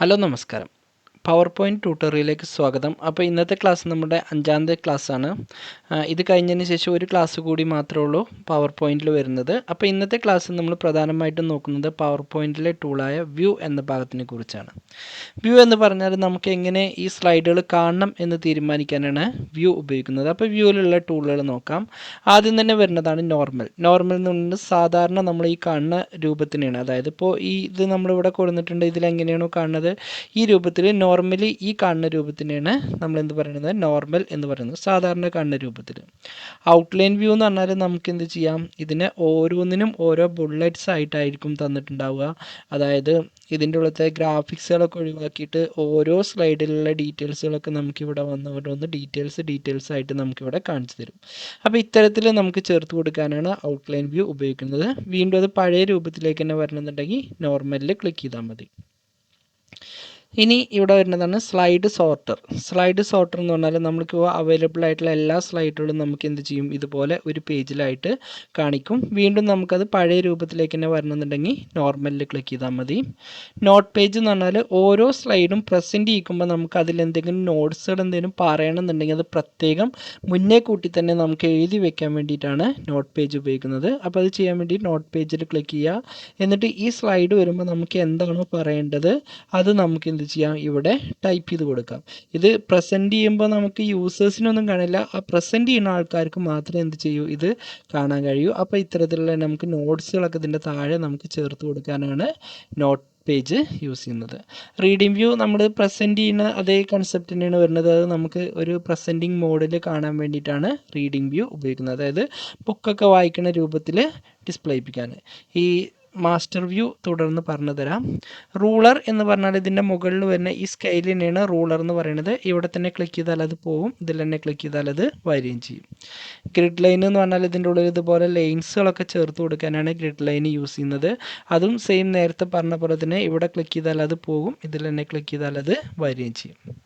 Hello നമസ്കാരം. Power point ട്യൂട്ടോറിയലിലേക്ക് സ്വാഗതം. അപ്പോൾ ഇന്നത്തെ ക്ലാസ് നമ്മുടെ അഞ്ചാമത്തെ ക്ലാസ്സാണ് ഇത് കഴിഞ്ഞതിന് ശേഷം ഒരു ക്ലാസ് കൂടി മാത്രമേ ഉള്ളൂ പവർ പോയിന്റിൽ വരുന്നത്. അപ്പോൾ ഇന്നത്തെ ക്ലാസ് നമ്മൾ പ്രധാനമായിട്ടും നോക്കുന്നത് പവർ പോയിന്റിലെ ടൂളായ വ്യൂ എന്ന ഭാഗത്തിനെ കുറിച്ചാണ്. വ്യൂ എന്ന് പറഞ്ഞാൽ നമുക്ക് എങ്ങനെ ഈ സ്ലൈഡുകൾ കാണണം എന്ന് തീരുമാനിക്കാനാണ് വ്യൂ ഉപയോഗിക്കുന്നത്. അപ്പോൾ വ്യൂവിലുള്ള ടൂളുകൾ നോക്കാം. ആദ്യം തന്നെ വരുന്നതാണ് നോർമൽ നോർമൽ എന്ന് പറഞ്ഞാൽ സാധാരണ നമ്മൾ ഈ കാണുന്ന രൂപത്തിനെയാണ്. അതായത് ഇപ്പോൾ ഈ ഇത് നമ്മളിവിടെ കൊടുത്തിട്ടുണ്ട് ഇതിലെങ്ങനെയാണോ കാണുന്നത്? ഈ രൂപത്തിൽ നോർമലി ഈ കാണുന്ന രൂപത്തിനെയാണ് നമ്മൾ എന്ത് പറയുന്നത്? നോർമൽ എന്ന് പറയുന്നത്. സാധാരണ കാണുന്ന രൂപത്തിൽ ഔട്ട്ലൈൻ വ്യൂ എന്ന് പറഞ്ഞാൽ നമുക്ക് എന്ത് ചെയ്യാം? ഇതിനെ ഓരോന്നിനും ഓരോ ബുള്ളറ്റ്സ് ആയിട്ടായിരിക്കും തന്നിട്ടുണ്ടാവുക. അതായത് ഇതിന്റെ ഉള്ളത്തെ ഗ്രാഫിക്സുകളൊക്കെ ഒഴിവാക്കിയിട്ട് ഓരോ സ്ലൈഡിലുള്ള ഡീറ്റെയിൽസുകളൊക്കെ നമുക്കിവിടെ വന്ന് ഓരോന്ന് ഡീറ്റെയിൽസ് ഡീറ്റെയിൽസ് ആയിട്ട് നമുക്കിവിടെ കാണിച്ചു തരും. അപ്പോൾ ഇത്തരത്തിൽ നമുക്ക് ചേർത്ത് കൊടുക്കാനാണ് ഔട്ട്ലൈൻ വ്യൂ ഉപയോഗിക്കുന്നത്. വീണ്ടും അത് പഴയ രൂപത്തിലേക്ക് തന്നെ വരണമെന്നുണ്ടെങ്കിൽ നോർമലിൽ ക്ലിക്ക് ചെയ്താൽ മതി. ഇനി ഇവിടെ വരുന്നതാണ് സ്ലൈഡ് സോർട്ടർ സ്ലൈഡ് സോർട്ടർ എന്ന് പറഞ്ഞാൽ നമുക്ക് അവൈലബിൾ ആയിട്ടുള്ള എല്ലാ സ്ലൈഡുകളും നമുക്ക് എന്ത് ചെയ്യും? ഇതുപോലെ ഒരു പേജിലായിട്ട് കാണിക്കും. വീണ്ടും നമുക്കത് പഴയ രൂപത്തിലേക്ക് തന്നെ വരണമെന്നുണ്ടെങ്കിൽ നോർമലിൽ ക്ലിക്ക് ചെയ്താൽ മതി. നോട്ട് പേജ് എന്ന് പറഞ്ഞാൽ ഓരോ സ്ലൈഡും പ്രസന്റ് ചെയ്യിക്കുമ്പോൾ നമുക്ക് അതിലെന്തെങ്കിലും നോട്ട്സുകൾ എന്തെങ്കിലും പറയണമെന്നുണ്ടെങ്കിൽ അത് പ്രത്യേകം മുന്നേ കൂട്ടി തന്നെ നമുക്ക് എഴുതി വെക്കാൻ വേണ്ടിയിട്ടാണ് നോട്ട് പേജ് ഉപയോഗിക്കുന്നത്. അപ്പോൾ അത് ചെയ്യാൻ വേണ്ടി നോട്ട് പേജിൽ ക്ലിക്ക് ചെയ്യുക. എന്നിട്ട് ഈ സ്ലൈഡ് വരുമ്പോൾ നമുക്ക് എന്താണോ പറയേണ്ടത് അത് നമുക്ക് എന്ത് ചെയ്യാം ഇവിടെ ടൈപ്പ് ചെയ്ത് കൊടുക്കാം. ഇത് പ്രസന്റ് ചെയ്യുമ്പോൾ നമുക്ക് യൂസേഴ്സിനൊന്നും കാണില്ല. ആ പ്രസന്റ് ചെയ്യുന്ന ആൾക്കാർക്ക് മാത്രമേ എന്ത് ചെയ്യൂ? ഇത് കാണാൻ കഴിയൂ. അപ്പോൾ ഇത്തരത്തിലുള്ള നമുക്ക് നോട്ട്സുകളൊക്കെ ഇതിന്റെ താഴെ നമുക്ക് ചേർത്ത് കൊടുക്കാനാണ് നോട്ട് പേജ് യൂസ് ചെയ്യുന്നത്. റീഡിംഗ് വ്യൂ നമ്മൾ പ്രസന്റ് ചെയ്യുന്ന അതേ കൺസെപ്റ്റ് തന്നെയാണ് വരുന്നത്. അത് നമുക്ക് ഒരു പ്രസന്റിങ് മോഡിൽ കാണാൻ വേണ്ടിയിട്ടാണ് റീഡിംഗ് വ്യൂ ഉപയോഗിക്കുന്നത്. അതായത് ബുക്കൊക്കെ വായിക്കുന്ന രൂപത്തിൽ ഡിസ്പ്ലേ ചെയ്യിപ്പിക്കാൻ ഈ മാസ്റ്റർ വ്യൂ തുടർന്ന് പറഞ്ഞു തരാം. റൂളർ എന്ന് പറഞ്ഞാൽ ഇതിന്റെ മുകളിൽ വരുന്ന ഈ സ്കെയിലിനെയാണ് റൂളർ എന്ന് പറയുന്നത്. ഇവിടെ തന്നെ ക്ലിക്ക് ചെയ്താൽ അത് പോവും. ഇതിൽ തന്നെ ക്ലിക്ക് ചെയ്താൽ അത് വരികയും ചെയ്യും. ഗ്രിഡ് ലൈൻ എന്ന് പറഞ്ഞാൽ ഇതിന്റെ ഉള്ളിൽ ഇതുപോലെ ലൈൻസുകളൊക്കെ ചേർത്ത് കൊടുക്കാനാണ് ഗ്രിഡ് ലൈൻ യൂസ് ചെയ്യുന്നത്. അതും സെയിം നേരത്തെ പറഞ്ഞ പോലെ തന്നെ ഇവിടെ ക്ലിക്ക് ചെയ്താൽ അത് പോകും. ഇതിൽ തന്നെ ക്ലിക്ക് ചെയ്താൽ അത് വരികയും ചെയ്യും.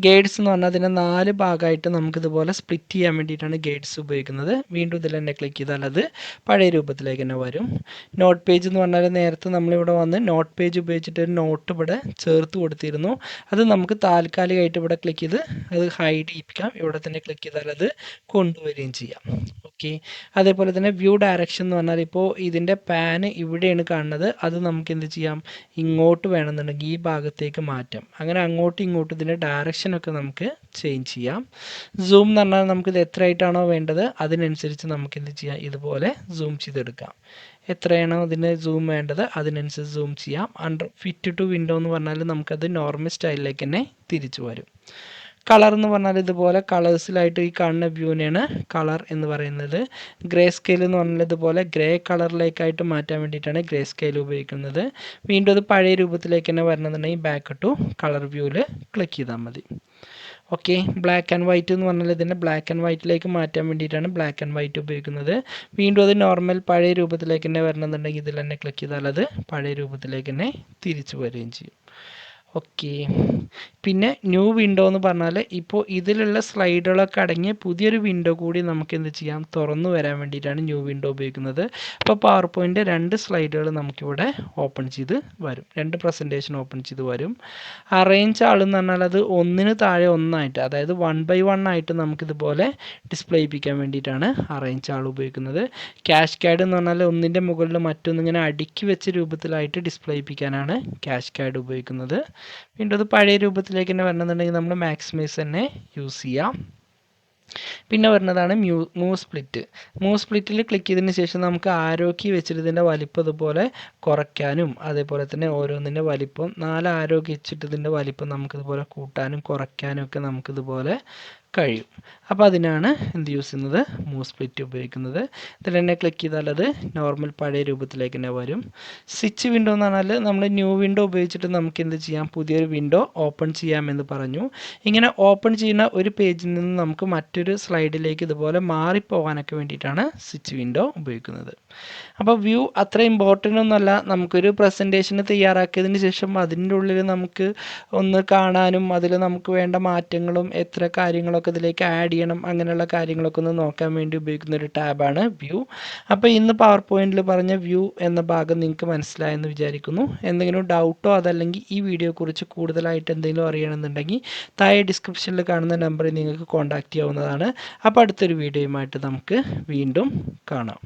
ഗൈഡ്സ് എന്ന് പറഞ്ഞാൽ അതിനെ നാല് ഭാഗമായിട്ട് നമുക്കിതുപോലെ സ്പ്ലിറ്റ് ചെയ്യാൻ വേണ്ടിയിട്ടാണ് ഗൈഡ്സ് ഉപയോഗിക്കുന്നത്. വീണ്ടും ഇതിൽ തന്നെ ക്ലിക്ക് ചെയ്താൽ അത് പഴയ രൂപത്തിലേക്ക് തന്നെ വരും. നോട്ട് പേജ് എന്ന് പറഞ്ഞാൽ നേരത്തെ നമ്മളിവിടെ വന്ന് നോട്ട് പേജ് ഉപയോഗിച്ചിട്ട് ഒരു നോട്ട് ഇവിടെ ചേർത്ത് കൊടുത്തിരുന്നു. അത് നമുക്ക് താൽക്കാലികമായിട്ട് ഇവിടെ ക്ലിക്ക് ചെയ്ത് അത് ഹൈഡ് ചെയ്യിപ്പിക്കാം. ഇവിടെ തന്നെ ക്ലിക്ക് ചെയ്താൽ അത് കൊണ്ടുവരികയും ചെയ്യാം. ഓക്കെ. അതേപോലെ തന്നെ വ്യൂ ഡയറക്ഷൻ എന്ന് പറഞ്ഞാൽ ഇപ്പോൾ ഇതിന്റെ പാന് ഇവിടെയാണ് കാണുന്നത്. അത് നമുക്ക് എന്ത് ചെയ്യാം? ഇങ്ങോട്ട് വേണമെന്നുണ്ടെങ്കിൽ ഈ ഭാഗത്തേക്ക് മാറ്റാം. അങ്ങനെ അങ്ങോട്ടും ഇങ്ങോട്ടും ഇതിന്റെ ഡയറക്ഷനൊക്കെ നമുക്ക് ചേഞ്ച് ചെയ്യാം. സൂം എന്ന് പറഞ്ഞാൽ നമുക്കിത് എത്രയായിട്ടാണോ വേണ്ടത്? അതിനനുസരിച്ച് നമുക്ക് എന്ത് ചെയ്യാം? ഇതുപോലെ സൂം ചെയ്തെടുക്കാം. എത്രയാണോ അതിന് സൂം വേണ്ടത്? അതിനനുസരിച്ച് സൂം ചെയ്യാം. അണ്ടർ ഫിറ്റ് ടു വിൻഡോ എന്ന് പറഞ്ഞാൽ നമുക്കത് നോർമൽ സ്റ്റൈലിലേക്ക് തന്നെ തിരിച്ചു വരും. കളർ എന്ന് പറഞ്ഞാൽ ഇതുപോലെ കളേഴ്സിലായിട്ട് ഈ കാണുന്ന വ്യൂവിനെയാണ് കളർ എന്ന് പറയുന്നത്. ഗ്രേ സ്കെയിൽ എന്ന് പറഞ്ഞാൽ ഇതുപോലെ ഗ്രേ കളറിലേക്കായിട്ട് മാറ്റാൻ വേണ്ടിയിട്ടാണ് ഗ്രേ സ്കെയിൽ ഉപയോഗിക്കുന്നത്. വീണ്ടും അത് പഴയ രൂപത്തിലേക്ക് തന്നെ വരണമെന്നുണ്ടെങ്കിൽ ബാക്ക് ടു കളർ വ്യൂവിൽ ക്ലിക്ക് ചെയ്താൽ മതി. ഓക്കെ ബ്ലാക്ക് ആൻഡ് വൈറ്റ് എന്ന് പറഞ്ഞാൽ ഇതിനെ ബ്ലാക്ക് ആൻഡ് വൈറ്റിലേക്ക് മാറ്റാൻ വേണ്ടിയിട്ടാണ് ബ്ലാക്ക് ആൻഡ് വൈറ്റ് ഉപയോഗിക്കുന്നത്. വീണ്ടും അത് നോർമൽ പഴയ രൂപത്തിലേക്ക് തന്നെ വരണമെന്നുണ്ടെങ്കിൽ ഇതിൽ തന്നെ ക്ലിക്ക് ചെയ്താൽ അത് പഴയ രൂപത്തിലേക്ക് തന്നെ തിരിച്ചു വരികയും ചെയ്യും. ഓക്കെ പിന്നെ ന്യൂ വിൻഡോ എന്ന് പറഞ്ഞാൽ ഇപ്പോൾ ഇതിലുള്ള സ്ലൈഡുകളൊക്കെ അടങ്ങിയ പുതിയൊരു വിൻഡോ കൂടി നമുക്ക് എന്ത് ചെയ്യാം? തുറന്നു വരാൻ വേണ്ടിയിട്ടാണ് ന്യൂ വിൻഡോ ഉപയോഗിക്കുന്നത്. അപ്പോൾ പവർ പോയിന്റ് രണ്ട് സ്ലൈഡുകൾ നമുക്കിവിടെ ഓപ്പൺ ചെയ്ത് വരും. രണ്ട് പ്രസന്റേഷൻ ഓപ്പൺ ചെയ്ത് വരും. അറേഞ്ച് ആളെന്ന് പറഞ്ഞാൽ അത് ഒന്നിന് താഴെ ഒന്നായിട്ട് അതായത് വൺ ബൈ വൺ ആയിട്ട് നമുക്കിതുപോലെ ഡിസ്പ്ലേ ചെയ്യിപ്പിക്കാൻ വേണ്ടിയിട്ടാണ് അറേഞ്ച് ആൾ ഉപയോഗിക്കുന്നത്. ക്യാഷ് കാർഡ് എന്ന് പറഞ്ഞാൽ ഒന്നിന്റെ മുകളിൽ മറ്റൊന്നിങ്ങനെ അടുക്കി വെച്ച രൂപത്തിലായിട്ട് ഡിസ്പ്ലേ ചെയ്യിപ്പിക്കാനാണ് ക്യാഷ് കാർഡ് ഉപയോഗിക്കുന്നത്. വീണ്ടും അത് പഴയ രൂപത്തിലേക്ക് തന്നെ വരണമെന്നുണ്ടെങ്കിൽ നമ്മൾ മാക്സിമൈസ് തന്നെ യൂസ് ചെയ്യാം. പിന്നെ വരുന്നതാണ് മ്യൂ മൂവ് സ്പ്ലിറ്റ് മൂ സ്പ്ലിറ്റിൽ ക്ലിക്ക് ചെയ്തതിന് ശേഷം നമുക്ക് ആരോഗ്യ വെച്ചിട്ട് ഇതിന്റെ വലിപ്പം ഇതുപോലെ കുറയ്ക്കാനും അതേപോലെ തന്നെ ഓരോന്നിന്റെ വലിപ്പം നാല് ആരോഗ്യ വെച്ചിട്ട് ഇതിന്റെ വലിപ്പം നമുക്കിതുപോലെ കൂട്ടാനും കുറയ്ക്കാനും ഒക്കെ നമുക്കിതുപോലെ കഴിയും. അപ്പോൾ അതിനാണ് എന്ത് യൂസ് ചെയ്യുന്നത്? മൂവ് സ്പ്ലിറ്റ് ഉപയോഗിക്കുന്നത്. ഇതിൽ തന്നെ ക്ലിക്ക് ചെയ്താൽ അത് നോർമൽ പഴയ രൂപത്തിലേക്ക് തന്നെ വരും. സ്വിച്ച് വിൻഡോ എന്ന് പറഞ്ഞാൽ നമ്മൾ ന്യൂ വിൻഡോ ഉപയോഗിച്ചിട്ട് നമുക്ക് എന്ത് ചെയ്യാം? പുതിയൊരു വിൻഡോ ഓപ്പൺ ചെയ്യാമെന്ന് പറഞ്ഞു. ഇങ്ങനെ ഓപ്പൺ ചെയ്യുന്ന ഒരു പേജിൽ നിന്ന് നമുക്ക് മറ്റൊരു സ്ലൈഡിലേക്ക് ഇതുപോലെ മാറിപ്പോകാനൊക്കെ വേണ്ടിയിട്ടാണ് സ്വിച്ച് വിൻഡോ ഉപയോഗിക്കുന്നത്. അപ്പോൾ വ്യൂ അത്ര ഇമ്പോർട്ടന്റ് ഒന്നുമല്ല നമുക്കൊരു പ്രസന്റേഷന് തയ്യാറാക്കിയതിന് ശേഷം അതിന്റെ ഉള്ളിൽ നമുക്ക് ഒന്ന് കാണാനും അതിൽ നമുക്ക് വേണ്ട മാറ്റങ്ങളും എത്ര കാര്യങ്ങളും കാര്യങ്ങളൊക്കെ ഇതിലേക്ക് ആഡ് ചെയ്യണം. അങ്ങനെയുള്ള കാര്യങ്ങളൊക്കെ ഒന്ന് നോക്കാൻ വേണ്ടി ഉപയോഗിക്കുന്ന ഒരു ടാബാണ് വ്യൂ അപ്പോൾ ഇന്ന് പവർ പോയിന്റിൽ പറഞ്ഞ വ്യൂ എന്ന ഭാഗം നിങ്ങൾക്ക് മനസ്സിലായെന്ന് വിചാരിക്കുന്നു. എന്തെങ്കിലും ഡൗട്ടോ അതല്ലെങ്കിൽ ഈ വീഡിയോയെക്കുറിച്ച് കൂടുതലായിട്ട് എന്തെങ്കിലും അറിയണമെന്നുണ്ടെങ്കിൽ താഴെ ഡിസ്ക്രിപ്ഷനിൽ കാണുന്ന നമ്പറിൽ നിങ്ങൾക്ക് കോൺടാക്റ്റ് ചെയ്യാവുന്നതാണ്. അപ്പോൾ അടുത്തൊരു വീഡിയോയുമായിട്ട് നമുക്ക് വീണ്ടും കാണാം.